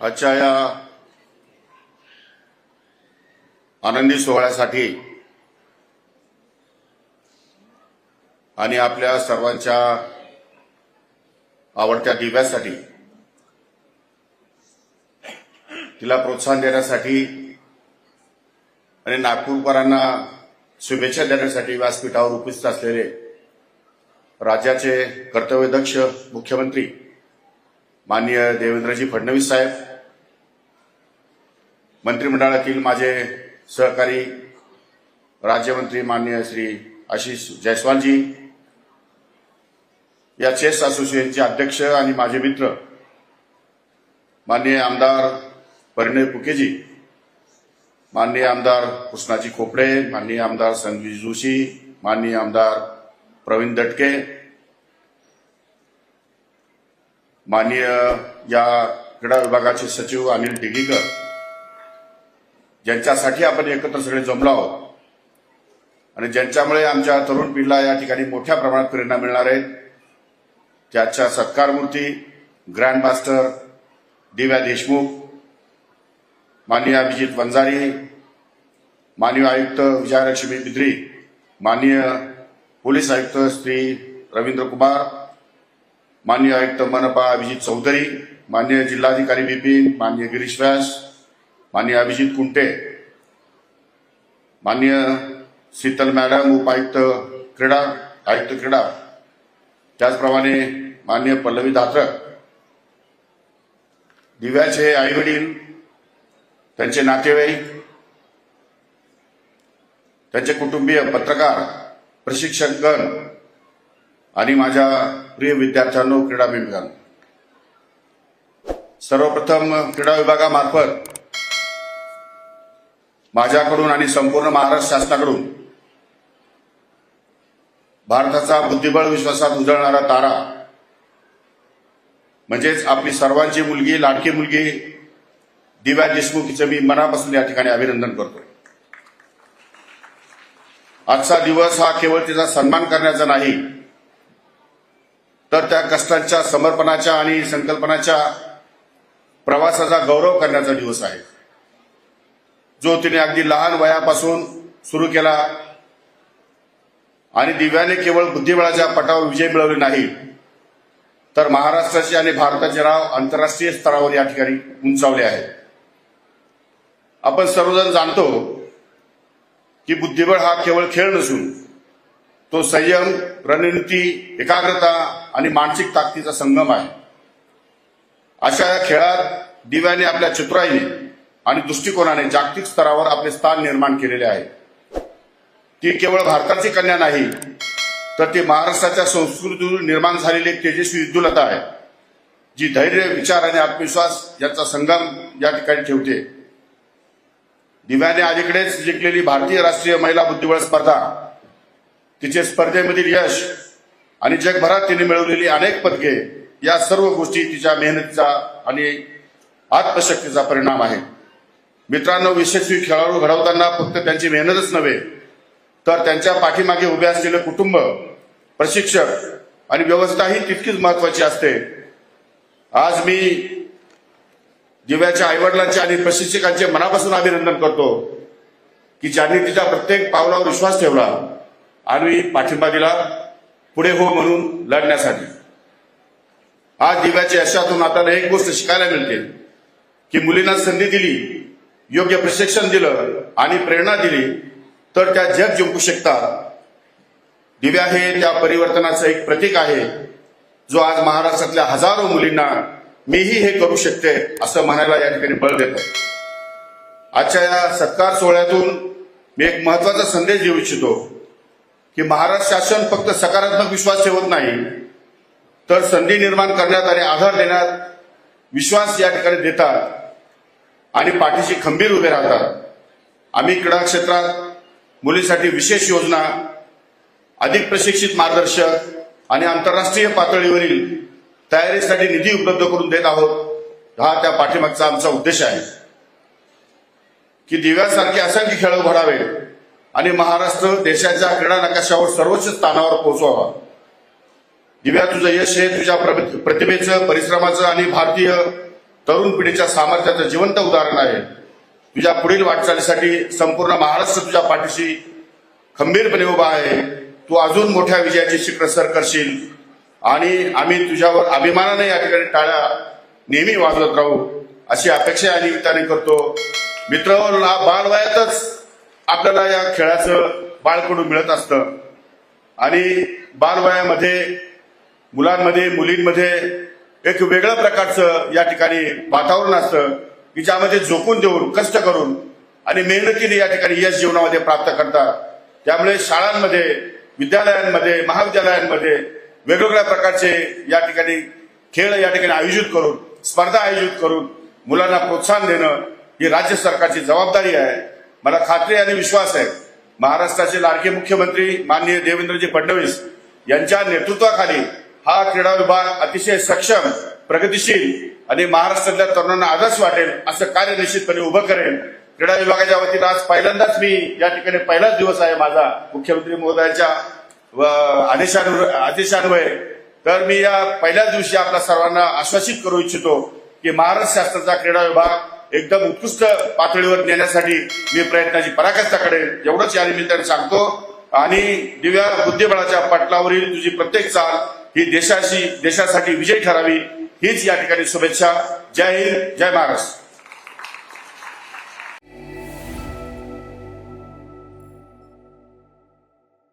आजच्या या आनंदी सोहळ्यासाठी आणि आपल्या सर्वांच्या आवडत्या दिव्यासाठी तिला प्रोत्साहन देण्यासाठी आणि नागपूरकरांना शुभेच्छा देण्यासाठी व्यासपीठावर उपस्थित असलेले राज्याचे कर्तव्यदक्ष मुख्यमंत्री माननीय देवेंद्रजी फडणवीस साहेब मंत्रिमंडळातील माझे सहकारी राज्यमंत्री माननीय श्री आशिष जयस्वालजी या चेस असोसिएशनचे अध्यक्ष आणि माझे मित्र माननीय आमदार परिणय फुकेजी माननीय आमदार कृष्णाजी खोपडे माननीय आमदार संजय जोशी माननीय आमदार प्रवीण दटके माननीय या क्रीडा विभागाचे सचिव अनिल डिगीकर ज्यांच्यासाठी आपण एकत्र सगळे जमलो आहोत. आणि ज्यांच्यामुळे आमच्या तरुण पिढीला या ठिकाणी मोठ्या प्रमाणात प्रेरणा मिळणार आहे त्याच्या सत्कारमूर्ती ग्रँड मास्टर दिव्या देशमुख माननीय अभिजित वंजारी माननीय आयुक्त विजयालक्ष्मी बिद्री माननीय पोलीस आयुक्त श्री रवींद्र कुमार माननीय आयुक्त मनपा अभिजित चौधरी माननीय जिल्हाधिकारी बिपिन माननीय गिरीश व्यास माननीय अभिजित कुंटे माननीय शीतल मॅडम उपायुक्त क्रीडा आयुक्त क्रीडा त्याचप्रमाणे माननीय पल्लवी धात्रक दिव्याचे आई वडील त्यांचे नातेवाईक त्यांचे कुटुंबीय पत्रकार प्रशिक्षकगण आणि माझ्या प्रिय विद्यार्थ्यांनो क्रीडाप्रेमिकांनो सर्वप्रथम क्रीडा विभागामार्फत माझ्याकडून आणि संपूर्ण महाराष्ट्र शासनाकडून भारताचा बुद्धिबळ विश्वासात उजळणारा तारा म्हणजेच आपली सर्वांची मुलगी लाडकी मुलगी दिव्या देशमुख हिचं मी मनापासून या ठिकाणी अभिनंदन करतोय. आजचा दिवस हा केवळ तिचा सन्मान करण्याचा नाही तर त्या कष्टांच्या समर्पणाच्या आणि संकल्पनाच्या प्रवासाचा गौरव करण्याचा दिवस आहे. जो तिने अगदी लहान वयापासून सुरू केला. आणि दिव्याने केवळ बुद्धिबळाच्या पटावर विजय मिळवले नाही. तर महाराष्ट्राचे आणि भारताचे नाव आंतरराष्ट्रीय स्तरावर या ठिकाणी उंचावले आहे आपण सर्वजण जाणतो की बुद्धिबळ हा केवळ खेळ नसून तो संयम रणनीती एकाग्रता आणि मानसिक ताकदीचा संगम आहे. अशा या खेळात दिव्याने आपल्या चतुराईने आणि दृष्टिकोनाने जागतिक स्तरावर आपले स्थान निर्माण केलेले आहे. ती केवळ भारताची कन्या नाही तर ती महाराष्ट्राच्या संस्कृतीतून निर्माण झालेली एक तेजस्वी विद्युलता आहे जी धैर्य विचार आणि आत्मविश्वास यांचा संगम या ठिकाणी ठेवते. दिव्याने अलीकडेच जिंकलेली भारतीय राष्ट्रीय महिला बुद्धिबळ स्पर्धा तिचे स्पर्धेमधील यश आणि जगभरात तिने मिळवलेली अनेक पदके या सर्व गोष्टी तिच्या मेहनतीचा आणि आत्मशक्तीचा परिणाम आहे. मित्रांनो यशस्वी खेळाडू घडवताना फक्त त्यांची मेहनतच नव्हे तर त्यांच्या पाठीमागे उभे असलेले कुटुंब प्रशिक्षक आणि व्यवस्था ही तितकीच महत्वाची असते. आज मी दिव्याच्या आईवडिलांचे आणि प्रशिक्षकांचे मनापासून अभिनंदन करतो की ज्यांनी तिच्या प्रत्येक पावलावर विश्वास ठेवला आणि पाठिंबा दिला पुढे हो म्हणून लढण्यासाठी. आज दिव्याच्या यशातून आता एक गोष्ट शिकायला मिळते की मुलींना संधी दिली योग्य प्रशिक्षण दिलं आणि प्रेरणा दिली तर त्या जग जिंकू शकतात. दिव्या हे त्या परिवर्तनाचं एक प्रतीक आहे जो आज महाराष्ट्रातल्या हजारो मुलींना मीही हे करू शकते असं म्हणायला या ठिकाणी बळ देत. आहे आजच्या या सत्कार सोहळ्यातून मी एक महत्त्वाचा संदेश देऊ इच्छितो की महाराष्ट्र शासन फक्त सकारात्मक विश्वास ठेवत नाही तर संधी निर्माण करण्यात आणि आधार देण्यात विश्वास या ठिकाणी देतात. आणि पाठीशी खंबीर उभे राहतात. आम्ही क्रीडा क्षेत्रात मुलीसाठी विशेष योजना अधिक प्रशिक्षित मार्गदर्शक आणि आंतरराष्ट्रीय पातळीवरील तयारीसाठी निधी उपलब्ध करून देत आहोत हा त्या पाठीमागचा आमचा उद्देश आहे. की दिव्यासारखे असंख्य खेळ घडावे आणि महाराष्ट्र देशाच्या क्रीडा नकाशावर सर्वोच्च स्थानावर पोहोचवावा. दिव्या तुझं यश हे तुझ्या प्रतिभेचं परिश्रमाचं आणि भारतीय तरुण पिढीच्या सामर्थ्याचं जिवंत उदाहरण आहे. तुझ्या पुढील वाटचालीसाठी संपूर्ण महाराष्ट्र तुझ्या पाठीशी खंबीरपणे उभा आहे. तू अजून मोठ्या विजयाची शिखर सर करशील. आणि आम्ही तुझ्यावर अभिमानाने या ठिकाणी टाळ्या नेहमी वाजवत राहू अशी अपेक्षा या निमित्ताने करतो. मित्र बालवयातच आपल्याला या खेळाचं बाळकडून मिळत असतं. आणि बालवयामध्ये मुलांमध्ये मुलींमध्ये एक वेगळ्या प्रकारचं या ठिकाणी वातावरण असतं की ज्यामध्ये झोकून देऊन कष्ट करून आणि मेहनतीने या ठिकाणी यश जीवनामध्ये प्राप्त करतात. त्यामुळे शाळांमध्ये विद्यालयांमध्ये महाविद्यालयांमध्ये वेगवेगळ्या प्रकारचे या ठिकाणी खेळ या ठिकाणी आयोजित करून स्पर्धा आयोजित करून मुलांना प्रोत्साहन देणं ही राज्य सरकारची जबाबदारी आहे. मला खात्री आणि विश्वास आहे महाराष्ट्राचे लाडके मुख्यमंत्री माननीय देवेंद्रजी फडणवीस यांच्या नेतृत्वाखाली हा क्रीडा विभाग अतिशय सक्षम प्रगतिशील आणि महाराष्ट्रातल्या तरुणांना आदर्श वाटेल असं कार्य निश्चितपणे उभं करेल. क्रीडा विभागाच्या वतीनं आज पहिल्यांदाच मी या ठिकाणी पहिलाच दिवस आहे माझा मुख्यमंत्री महोदयाच्या व आदेशान्वये तर मी या पहिल्याच दिवशी आपल्या सर्वांना आश्वासित करू इच्छितो की महाराष्ट्र शास्त्राचा क्रीडा विभाग एकदम उत्कृष्ट पातळीवर नेण्यासाठी मी प्रयत्नाची पराकाष्ठा करेन एवढंच या निमित्ताने सांगतो. आणि दिव्या बुद्धिबळाच्या पटलावरील तुझी प्रत्येक चाल ही देशाशी देशासाठी विजय ठरावी हीच या ठिकाणी शुभेच्छा. जय हिंद जय महाराष्ट्र.